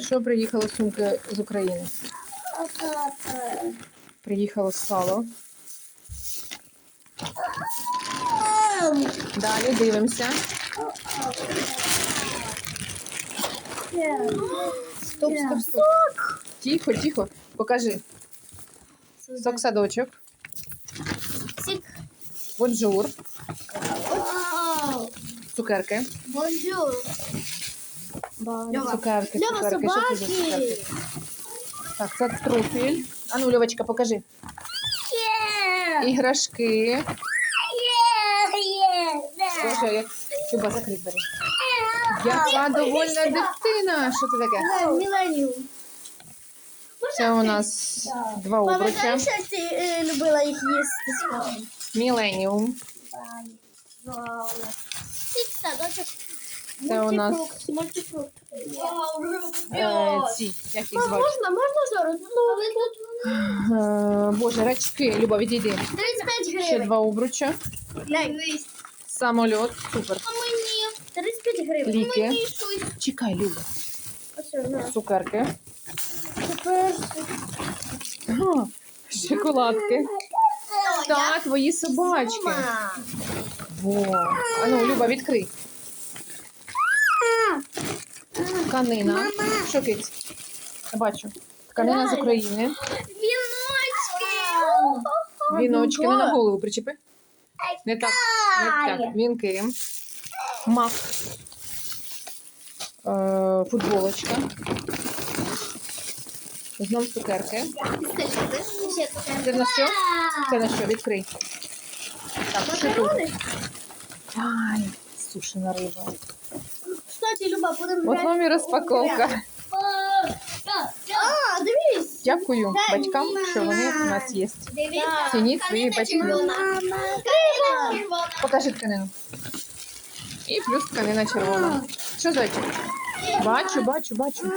Що приїхала сумка з України? Приїхало сало. Далі дивимося. Стоп, стоп, стоп. Тихо, тихо. Покажи. Сок садочок. Бонжур. Цукерки. Бонжур. Льова. Цукерки, Льова, цукерки. Що це за собаки. цукерки? Так, це. А ну, Льовочка, покажи. Є. Іграшки. Є. Є. Боже, як Люба, закрий двері. Яка довольна дитина. Що це таке? Міленіум. Це у нас два обруча. Пам'ятаєш, як ти е, любила їх їсти з кавом? Міленіум. Сік садочок. Це у нас Мультифрукт, е, ці, як їх звати? Можна, можна зараз? Ну, але тут Е, Боже, рачки. Люба, відійди. 35 Ще гривень. два обруча. Дивись. Самольот. Супер. А мені 35 гривень. Ліки. Мені щось. Чекай, Люба. Ось, на. Цукерки. Тепер. Шоколадки. Та, твої собачки. Мама. Во. А ну, Люба, відкрий. Тканина. Що киць? Я бачу. Тканина з України. Віночки. Віночки. Не на голову причепи. Не так. Не так. Вінки. Мак. Е, футболочка. Знов цукерки. Це на що? Це на що? Відкрий. Так, що тут? Ай, сушена риба. Кстати, Люба, будемо От вам і розпаковка. А, дивись. Дякую батькам, що вони у нас є. Цініть своїх батьків. Покажи тканину. І плюс тканина червона. Що зайчик? Бачу, бачу, бачу.